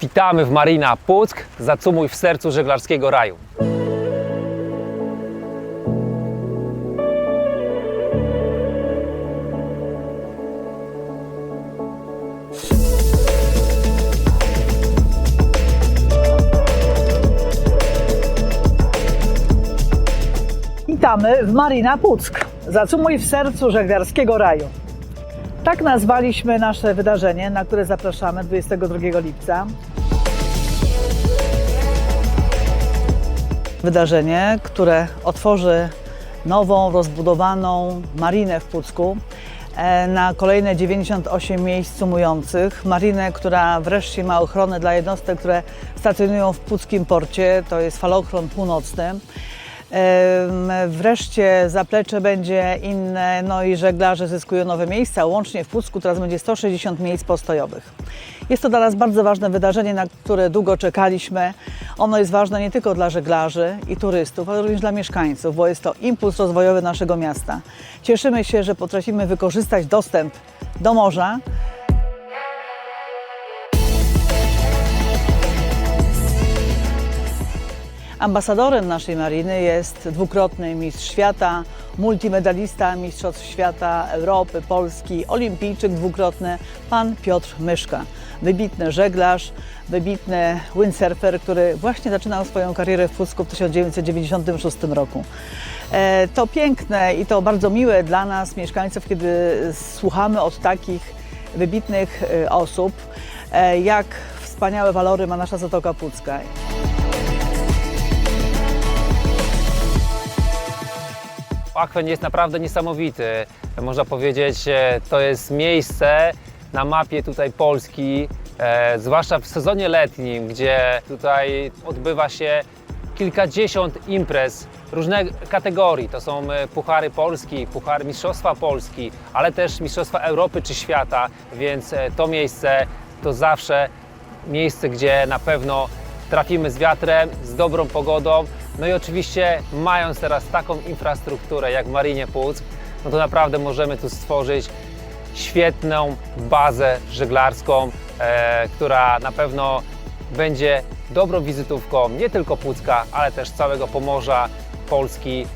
Witamy w Marina Puck, zacumuj w sercu żeglarskiego raju. Witamy w Marina Puck. Zacumuj w sercu żeglarskiego raju. Tak nazwaliśmy nasze wydarzenie, na które zapraszamy 22 lipca. Wydarzenie, które otworzy nową, rozbudowaną marinę w Pucku e, na kolejne 98 miejsc sumujących. Marinę, która wreszcie ma ochronę dla jednostek, które stacjonują w puckim porcie, to jest falochron północny. Wreszcie zaplecze będzie inne, no i żeglarze zyskują nowe miejsca. Łącznie w Pucku teraz będzie 160 miejsc postojowych. Jest to dla nas bardzo ważne wydarzenie, na które długo czekaliśmy. Ono jest ważne nie tylko dla żeglarzy i turystów, ale również dla mieszkańców, bo jest to impuls rozwojowy naszego miasta. Cieszymy się, że potrafimy wykorzystać dostęp do morza Ambasadorem naszej mariny jest dwukrotny mistrz świata, multimedalista Mistrzostw Świata, Europy, Polski, olimpijczyk dwukrotny, pan Piotr Myszka. Wybitny żeglarz, wybitny windsurfer, który właśnie zaczynał swoją karierę w Pucku w 1996 roku. E, To piękne i to bardzo miłe dla nas, mieszkańców, kiedy słuchamy od takich wybitnych e, osób, e, jak wspaniałe walory ma nasza Zatoka Pucka. Akwen jest naprawdę niesamowity. Można powiedzieć, e, to jest miejsce na mapie tutaj Polski, e, zwłaszcza w sezonie letnim, gdzie tutaj odbywa się kilkadziesiąt imprez różnych kategorii. To są e, puchary Polski, puchary Mistrzostwa Polski, ale też Mistrzostwa Europy czy świata, więc to miejsce to zawsze miejsce, gdzie na pewno trafimy z wiatrem, z dobrą pogodą. No i oczywiście mając teraz taką infrastrukturę jak Marinie Puck, no to naprawdę możemy tu stworzyć świetną bazę żeglarską, e, która na pewno będzie dobrą wizytówką nie tylko Pucka, ale też całego Pomorza, Polski